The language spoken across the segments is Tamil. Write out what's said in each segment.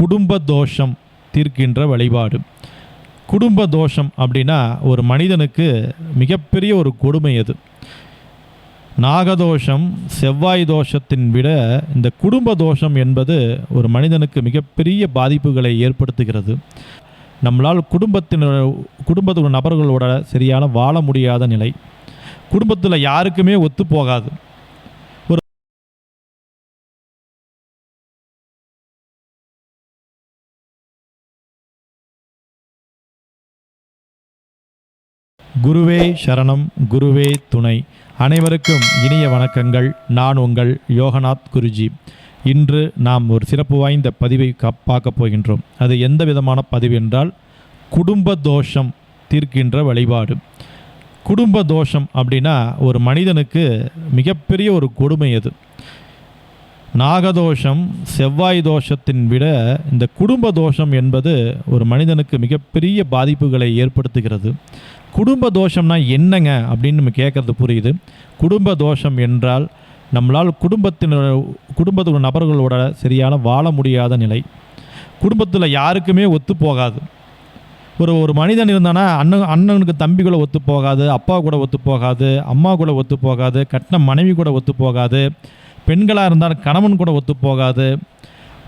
குடும்ப தோஷம் தீர்க்கின்ற வழிபாடு. குடும்ப தோஷம் அப்படின்னா ஒரு மனிதனுக்கு மிகப்பெரிய ஒரு கொடுமை அது. நாகதோஷம் செவ்வாய் தோஷத்தின் விட இந்த குடும்ப தோஷம் என்பது ஒரு மனிதனுக்கு மிகப்பெரிய பாதிப்புகளை ஏற்படுத்துகிறது. நம்மளால் குடும்பத்தினர் குடும்பத்தோட நபர்களோட சரியான வாழ முடியாத நிலை. குடும்பத்தில் யாருக்குமே ஒத்து போகாது. குருவே சரணம் குருவே துணை. அனைவருக்கும் இனிய வணக்கங்கள். நான் உங்கள் யோகநாத் குருஜி. இன்று நாம் ஒரு சிறப்பு வாய்ந்த பதிவை கா- பார்க்க போகின்றோம். அது எந்த விதமான பதிவு என்றால் குடும்ப தோஷம் தீர்க்கின்ற வழிபாடு. குடும்ப தோஷம் அப்படின்னா ஒரு மனிதனுக்கு மிகப்பெரிய ஒரு கொடுமை அது. நாகதோஷம் செவ்வாய் தோஷத்தின் விட இந்த குடும்ப தோஷம் என்பது ஒரு மனிதனுக்கு மிகப்பெரிய பாதிப்புகளை ஏற்படுத்துகிறது. குடும்ப தோஷம்னா என்னங்க அப்படின்னு நம்ம கேட்குறது புரியுது. குடும்ப தோஷம் என்றால் நம்மளால் குடும்பத்தினர் குடும்பத்தில் நபர்களோட சரியான வாழ முடியாத நிலை. குடும்பத்தில் யாருக்குமே ஒத்து போகாது. ஒரு ஒரு மனிதன் இருந்தானா அண்ணன் அண்ணனுக்கு தம்பி கூட ஒத்து போகாது அப்பா கூட ஒத்து போகாது அம்மா கூட ஒத்து போகாது கட்டின மனைவி கூட ஒத்து போகாது பெண்களாக இருந்தால் கணவன் கூட ஒத்து போகாது.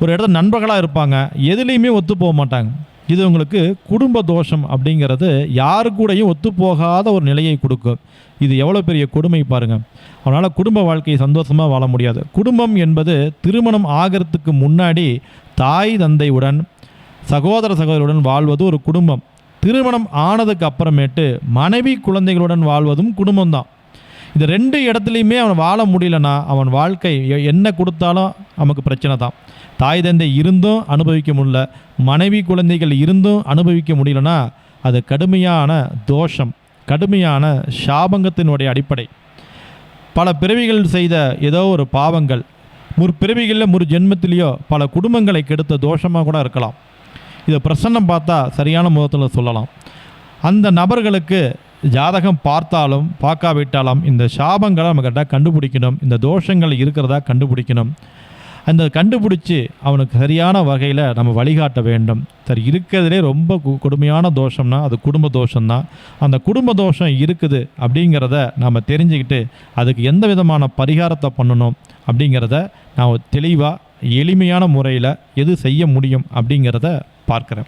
ஒரு இடத்துல நண்பர்களாக இருப்பாங்க எதுலேயுமே ஒத்து போக மாட்டாங்க. இது உங்களுக்கு குடும்ப தோஷம் அப்படிங்கிறது யாரு கூடயும் ஒத்து போகாத ஒரு நிலையை கொடுக்கும். இது எவ்வளோ பெரிய கொடுமை பாருங்கள் அவனால் குடும்ப வாழ்க்கையை சந்தோஷமாக வாழ முடியாது. குடும்பம் என்பது திருமணம் ஆகிறதுக்கு முன்னாடி தாய் தந்தையுடன் சகோதர சகோதரியுடன் வாழ்வது ஒரு குடும்பம். திருமணம் ஆனதுக்கு அப்புறமேட்டு மனைவி குழந்தைகளுடன் வாழ்வதும் குடும்பம்தான். இந்த ரெண்டு இடத்துலையுமே அவன் வாழ முடியலனா அவன் வாழ்க்கை என்ன கொடுத்தாலும் நமக்கு பிரச்சனை தான். தாய் தந்தை இருந்தும் அனுபவிக்க முடியல மனைவி குழந்தைகள் இருந்தும் அனுபவிக்க முடியலனா அது கடுமையான தோஷம் கடுமையான சாபங்கத்தினுடைய அடிப்படை. பல பிறவிகள் செய்த ஏதோ ஒரு பாவங்கள் முற்பிறவிகளில் முறு ஜென்மத்திலேயோ பல குடும்பங்களை கெடுத்த தோஷமாக கூட இருக்கலாம். இதை பிரசன்னம் பார்த்தா சரியான முகத்தில் சொல்லலாம். அந்த நபர்களுக்கு ஜாதகம் பார்த்தாலும் பார்க்காவிட்டாலும் இந்த சாபங்களை நம்ம கரெக்டாக கண்டுபிடிக்கணும். இந்த தோஷங்கள் இருக்கிறதா கண்டுபிடிக்கணும். அந்த கண்டுபிடிச்சி அவனுக்கு சரியான வகையில் நம்ம வழிகாட்ட வேண்டும். சரி இருக்கிறதுலே ரொம்ப கு- கொடுமையான தோஷம்னா அது குடும்ப தோஷம்தான். அந்த குடும்ப தோஷம் இருக்குது அப்படிங்கிறத நாம் தெரிஞ்சுக்கிட்டு அதுக்கு எந்த விதமான பரிகாரத்தை பண்ணணும் அப்படிங்கிறத நான் தெளிவாக எளிமையான முறையில் எது செய்ய முடியும் அப்படிங்கிறத பார்க்குறேன்.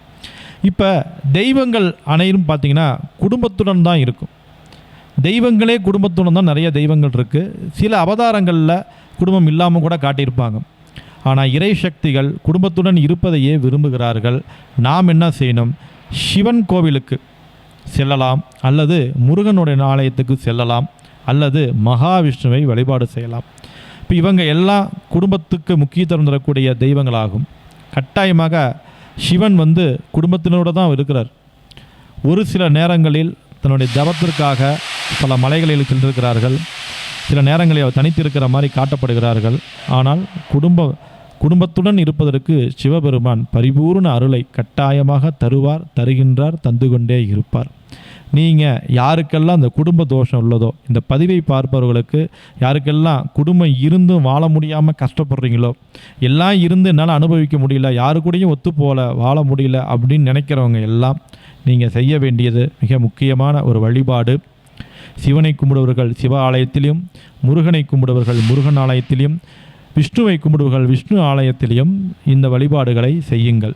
இப்போ தெய்வங்கள் அனைவரும் பார்த்தீங்கன்னா குடும்பத்துடன் தான் இருக்கும். தெய்வங்களே குடும்பத்துடன் தான் நிறைய தெய்வங்கள் இருக்குது சில அவதாரங்களில் குடும்பம் இல்லாமல் கூட காட்டியிருப்பாங்க. ஆனால் இறை சக்திகள் குடும்பத்துடன் இருப்பதையே விரும்புகிறார்கள். நாம் என்ன செய்யணும்? சிவன் கோவிலுக்கு செல்லலாம். அல்லது முருகனுடைய ஆலயத்துக்கு செல்லலாம். அல்லது மகாவிஷ்ணுவை வழிபாடு செய்யலாம். இப்போ இவங்க எல்லாம் குடும்பத்துக்கு முக்கியத்துவம் தரக்கூடிய தெய்வங்களாகும். கட்டாயமாக சிவன் வந்து குடும்பத்தினரோடு தான் இருக்கிறார். ஒரு சில நேரங்களில் தன்னுடைய ஜபத்திற்காக பல மலைகளில் சென்றிருக்கிறார்கள். சில நேரங்களில் அவர் தனித்திருக்கிற மாதிரி காட்டப்படுகிறார்கள். ஆனால் குடும்ப குடும்பத்துடன் இருப்பதற்கு சிவபெருமான் பரிபூர்ண அருளை கட்டாயமாக தருவார் தருகின்றார் தந்து கொண்டே இருப்பார். நீங்கள் யாருக்கெல்லாம் அந்த குடும்ப தோஷம் உள்ளதோ இந்த பதிவை பார்ப்பவர்களுக்கு யாருக்கெல்லாம் குடும்பம் இருந்தும் வாழ முடியாமல் கஷ்டப்படுறீங்களோ எல்லாம் இருந்து என்னால் அனுபவிக்க முடியல யாரு கூடயும் ஒத்து போல வாழ முடியல அப்படின்னு நினைக்கிறவங்க எல்லாம் நீங்கள் செய்ய வேண்டியது மிக முக்கியமான ஒரு வழிபாடு. சிவனை கும்பிடுவர்கள் சிவ ஆலயத்திலையும் முருகனை கும்பிடுவர்கள் முருகன் ஆலயத்திலையும் விஷ்ணுவை கும்பிடுவர்கள் விஷ்ணு ஆலயத்திலையும் இந்த வழிபாடுகளை செய்யுங்கள்.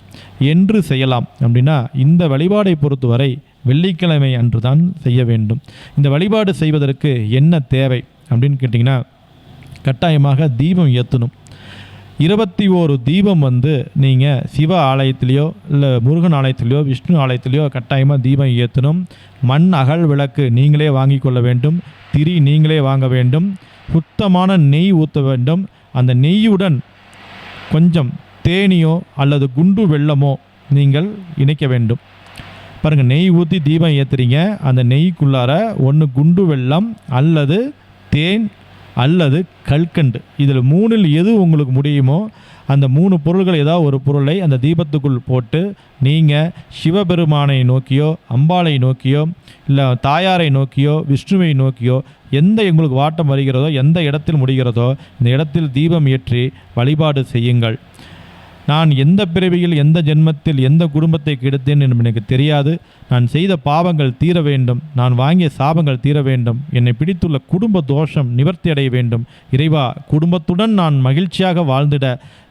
என்று செய்யலாம். அப்படின்னா இந்த வழிபாடை பொறுத்தவரை வெள்ளிக்கிழமை அன்று தான் செய்ய வேண்டும். இந்த வழிபாடு செய்வதற்கு என்ன தேவை அப்படின்னு கேட்டிங்கன்னா கட்டாயமாக தீபம் ஏற்றணும் இருபத்தி ஓரு தீபம் வந்து நீங்கள் சிவ ஆலயத்திலேயோ இல்லை முருகன் ஆலயத்திலேயோ விஷ்ணு ஆலயத்திலேயோ கட்டாயமாக தீபம் ஏற்றணும் மண் அகல் விளக்கு நீங்களே வாங்கி கொள்ள வேண்டும். திரி நீங்களே வாங்க வேண்டும். சுத்தமான நெய் ஊற்ற வேண்டும். அந்த நெய்யுடன் கொஞ்சம் தேனியோ அல்லது குண்டு வெள்ளமோ நீங்கள் இணைக்க வேண்டும். பாருங்கள் நெய் ஊற்றி தீபம் ஏற்றுறீங்க அந்த நெய்க்குள்ளார ஒன்று குண்டு வெள்ளம் அல்லது தேன் அல்லது கல்கண்டு. இதில் மூணில் எது உங்களுக்கு முடியுமோ அந்த மூணு பொருள்கள் ஏதாவது ஒரு பொருளை அந்த தீபத்துக்குள் போட்டு நீங்கள் சிவபெருமானை நோக்கியோ அம்பாளை நோக்கியோ இல்லை தாயாரை நோக்கியோ விஷ்ணுவை நோக்கியோ எந்த எங்களுக்கு வாட்டம் வருகிறதோ எந்த இடத்தில் முடிகிறதோ இந்த இடத்தில் தீபம் ஏற்றி வழிபாடு செய்யுங்கள். நான் எந்த பிறவியில் எந்த ஜென்மத்தில் எந்த குடும்பத்தை கெடுத்தேன் என்று எனக்கு தெரியாது. நான் செய்த பாவங்கள் தீர வேண்டும். நான் வாங்கிய சாபங்கள் தீர வேண்டும். என்னை பிடித்துள்ள குடும்ப தோஷம் நிவர்த்தி அடைய வேண்டும். இறைவா குடும்பத்துடன் நான் மகிழ்ச்சியாக வாழ்ந்திட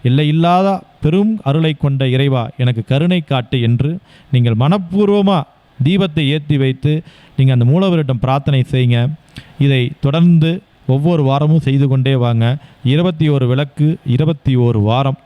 எல்லையில்லாத பெரும் அருளை கொண்ட இறைவா எனக்கு கருணை காட்டு என்று நீங்கள் மனப்பூர்வமாக தீபத்தை ஏற்றி வைத்து நீங்கள் அந்த மூலவரிடம் பிரார்த்தனை செய்யுங்க. இதை தொடர்ந்து ஒவ்வொரு வாரமும் செய்து கொண்டே வாங்க. இருபத்தி ஒரு விளக்கு இருபத்தி ஒரு வாரம்.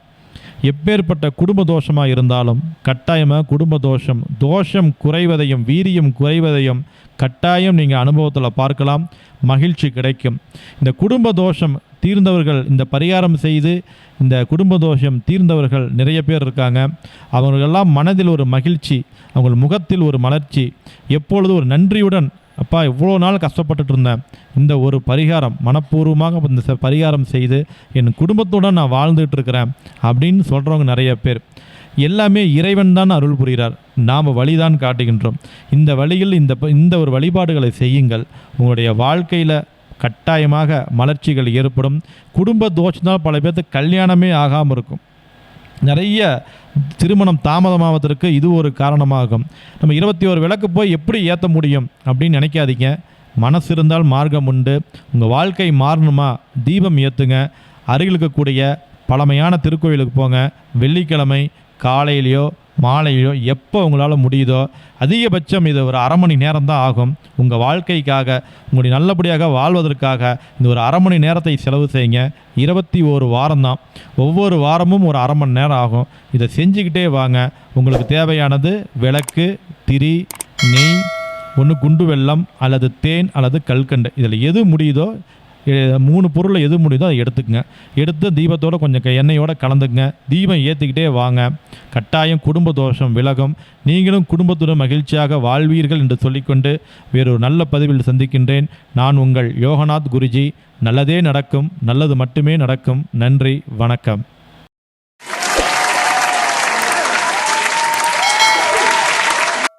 எப்பேற்பட்ட குடும்ப தோஷமாக இருந்தாலும் கட்டாயமாக குடும்ப தோஷம் தோஷம் குறைவதையும் வீரியம் குறைவதையும் கட்டாயம் நீங்கள் அனுபவத்தில் பார்க்கலாம் மகிழ்ச்சி கிடைக்கும். இந்த குடும்ப தோஷம் தீர்ந்தவர்கள் இந்த பரிகாரம் செய்து இந்த குடும்ப தோஷம் தீர்ந்தவர்கள் நிறைய பேர் இருக்காங்க. அவர்களெல்லாம் மனதில் ஒரு மகிழ்ச்சி அவங்க முகத்தில் ஒரு மலர்ச்சி எப்பொழுது ஒரு நன்றியுடன் அப்பா இவ்வளோ நாள் கஷ்டப்பட்டுட்டு இருந்தேன் இந்த ஒரு பரிகாரம் மனப்பூர்வமாக இந்த பரிகாரம் செய்து என் குடும்பத்துடன் நான் வாழ்ந்துட்டு இருக்கிறேன் அப்படின்னு சொல்கிறவங்க நிறைய பேர். எல்லாமே இறைவன் தான் அருள் புரிகிறார். நாம் வழிதான் காட்டுகின்றோம். இந்த வழியில் இந்த இந்த ஒரு வழிபாடுகளை செய்யுங்கள். உங்களுடைய வாழ்க்கையில் கட்டாயமாக மலர்ச்சிகள் ஏற்படும். குடும்ப தோஷத்தினால் பல பேர்த்துக்கு கல்யாணமே ஆகாமல் இருக்கும். நிறைய திருமணம் தாமதமாவதற்கு இது ஒரு காரணமாகும். நம்ம இருபத்தி ஒரு விளக்கு போய் எப்படி ஏற்ற முடியும் அப்படின்னு நினைக்காதீங்க. மனசு இருந்தால் மார்க்கம் உண்டு. உங்கள் வாழ்க்கை மாறணுமா? தீபம் ஏற்றுங்க அருகில் இருக்கக்கூடிய பழமையான திருக்கோயிலுக்கு போங்க. வெள்ளிக்கிழமை காலையிலையோ மாலையோ எப்போ உங்களால் முடியுதோ அதிகபட்சம் இது ஒரு அரை மணி நேரம் தான் ஆகும். உங்கள் வாழ்க்கைக்காக உங்களுடைய நல்லபடியாக வாழ்வதற்காக இந்த ஒரு அரை மணி நேரத்தை செலவு செய்யுங்க. இருபத்தி ஒரு வாரம் தான் ஒவ்வொரு வாரமும் ஒரு அரை மணி நேரம் ஆகும். இதை செஞ்சுக்கிட்டே வாங்க. உங்களுக்கு தேவையானது விளக்கு திரி நெய் ஒன்று குண்டு வெள்ளம் அல்லது தேன் அல்லது கல்கண்டு. இதில் எது முடியுதோ மூணு பொருள் எது முடியுதோ அதை எடுத்துக்கங்க. எடுத்து தீபத்தோடு கொஞ்சம் எண்ணெயோடு கலந்துக்குங்க. தீபம் ஏற்றிக்கிட்டே வாங்க. கட்டாயம் குடும்ப தோஷம் விலகும். நீங்களும் குடும்பத்துடன் மகிழ்ச்சியாக வாழ்வீர்கள் என்று சொல்லிக்கொண்டு வேறொரு நல்ல பதிவில் சந்திக்கின்றேன். நான் உங்கள் யோகநாத் குருஜி. நல்லதே நடக்கும். நல்லது மட்டுமே நடக்கும். நன்றி. வணக்கம்.